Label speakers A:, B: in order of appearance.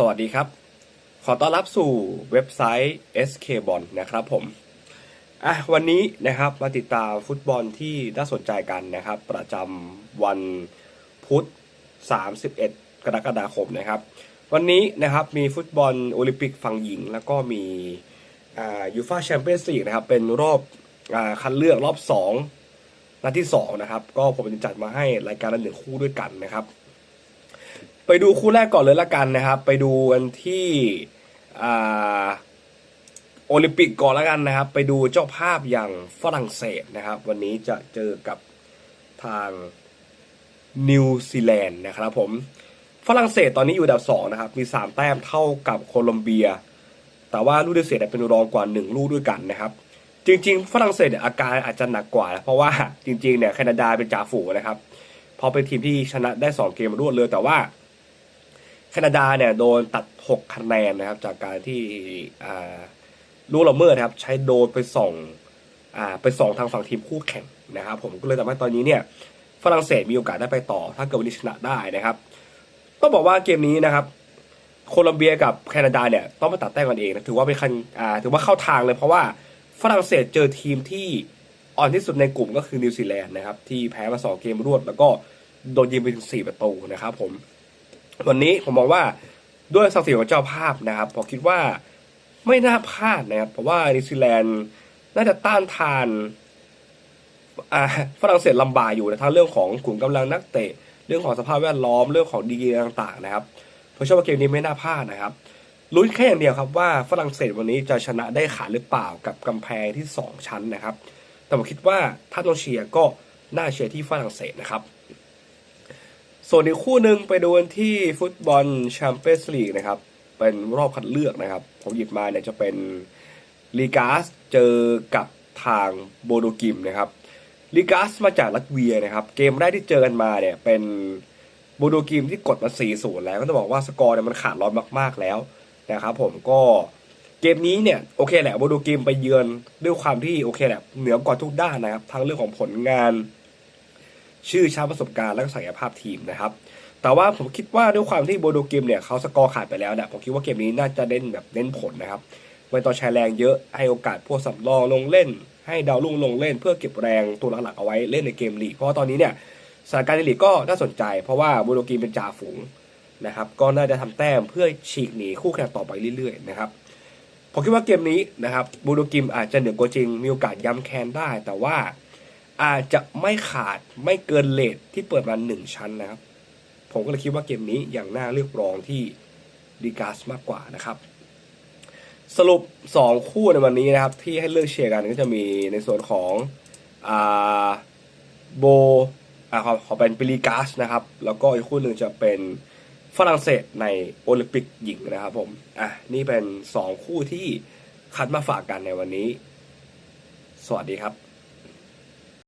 A: สวัสดีครับ ขอต้อนรับสู่เว็บไซต์ SK b o n นะครับผมอะวันนี้นะครับมาติดตามฟุตบอลที่น่าสนใจกันนะครับ ประจำวันพุธ 31 กรกฎาคมนะครับ วันนี้นะครับมีฟุตบอลโอลิมปิกฝั่งหญิง แล้วก็มีอ่ายูฟ่าแชมเปี้ยนส์ลีกนะครับ เป็นรอบอ่าคัดเลือกรอบ 2 นัดที่ 2 นะครับ ก็ผมจะจัดมาให้รายการละหนึ่งคู่ด้วยกันนะครับ ไปดูคู่แรกก่อนเลยละกันนะครับ ไปดูกันที่โอลิมปิกก่อนละกันนะครับ ไปดูเจ้าภาพอย่างฝรั่งเศสนะครับ วันนี้จะเจอกับทางนิวซีแลนด์นะครับผมฝรั่งเศสตอนนี้อยู่อันดับสองนะครับมี 3 แต้มเท่ากับโคลอมเบีย แต่ว่าลูกนิวซีแลนด์เป็นรองกว่า 1 ลูกด้วยกันนะครับ จริง ๆ ฝรั่งเศสเนี่ยอาการอาจจะหนักกว่า เพราะว่าจริงๆเนี่ยแคนาดาเป็นจ่าฝูงนะครับพอเป็นทีมที่ชนะได้ 2 เกมรวดเลยแต่ว่า แคนาดาเนี่ยโดนตัด 6 คะแนนนะครับ จากการที่ลูกละเมิดนะครับ ใช้โดนไปส่องอไปส่องทางฝั่งทีมคู่แข่งนะครับ ผมก็เลยทำให้ตอนนี้เนี่ยฝรั่งเศสมีโอกาสได้ไปต่อ ถ้าเกิดวันนี้ชนะได้นะครับต้องบอกว่าเกมนี้นะครับ โคลอมเบียกับแคนาดาเนี่ยต้องมาตัดแต้มกันเองนะถือว่าเป็นคันถือว่าเข้าทางเลยเพราะว่าฝรั่งเศสเจอทีมที่อ่อนที่สุดในกลุ่มก็คือนิวซีแลนด์นะครับที่แพ้มาสองเกมรวด แล้วก็โดนยิงไปถึงสี่ประตูนะครับผม วันนี้ผมมองว่าด้วยศักดิ์ศรีของเจ้าภาพนะครับผมคิดว่าไม่น่าพลาดนะครับ เพราะว่านิวซีแลนด์น่าจะต้านทานฝรั่งเศสลำบากอยู่นะทั้งเรื่องของขุนกำลังนักเตะ เรื่องของสภาพแวดล้อมเรื่องของดีกรีต่างๆนะครับผมเชื่อว่าเกมนี้ไม่น่าพลาดนะครับลุ้นแค่อย่างเดียวครับว่าฝรั่งเศสวันนี้จะชนะได้ขาดหรือเปล่ากับกำแพงที่สองชั้นนะครับ แต่ผมคิดว่าถ้าต้องเชียร์ก็น่าเชียร์ที่ฝรั่งเศสนะครับ ส่วนอีกคู่หนึ่งไปดูกันที่ฟุตบอลแชมเปี้ยนส์ลีกนะครับ เป็นรอบคัดเลือกนะครับ ผมหยิบมาเนี่ยจะเป็นลีกาสเจอกับทางโบโดกิมนะครับลีกาสมาจากลัตเวียนะครับ เกมแรกที่เจอกันมาเนี่ยเป็นโบโดกิมที่กดมา4 0แล้วก็ต้องบอกว่าสกอร์เนี่ยมันขาดลอยมาก ๆแล้วนะครับผมก็เกมนี้เนี่ยโอเคแหละโบโดกิมไปเยือนด้วยความที่โอเคแหละเหนือกว่าทุกด้านนะครับทั้งเรื่องของผลงาน ชื่อชาประสบการณ์และก็ศักยภาพทีมนะครับ แต่ว่าผมคิดว่าด้วยความที่โบโดกิมเนี่ยเขาสกอร์ขาดไปแล้วเนี่ยผมคิดว่าเกมนี้น่าจะเล่นแบบเน้นผลนะครับไม่ต้องใช้แรงเยอะให้โอกาสพวกสำรองลงเล่น ให้ดาวรุ่งลงเล่น เพื่อเก็บแรงตัวหลักๆเอาไว้เล่นในเกมลีกเพราะาตอนนี้เนี่ยสถานการณ์ในลีกก็น่าสนใจ เพราะว่าโบโดกิมเป็นจ่าฝูงนะครับก็น่าจะทำแต้มเพื่อฉีกหนีคู่แข่งต่อไปเรื่อยๆนะครับผมคิดว่าเกมนี้นะครับโบโดกิมอาจจะเหนือกว่าจริงมีโอกาสย้ำแค้นได้ แต่ว่า อาจจะไม่ขาดไม่เกินเลทที่เปิดมาหนึ่งชั้นนะครับ ผมก็เลยคิดว่าเกมนี้อย่างน่าเลือกรองที่ดีกาสมากกว่านะครับ สรุป 2 คู่ในวันนี้นะครับ ที่ให้เลือกเชียร์กันก็จะมีในส่วนของอ่าโบอ่าขอขอเป็นปิลิกาสนะครับ แล้วก็อีกคู่หนึ่งจะเป็นฝรั่งเศสในโอลิมปิกหญิงนะครับผม อะ นี่เป็น 2 คู่ที่คัดมาฝากกันในวันนี้ สวัสดีครับ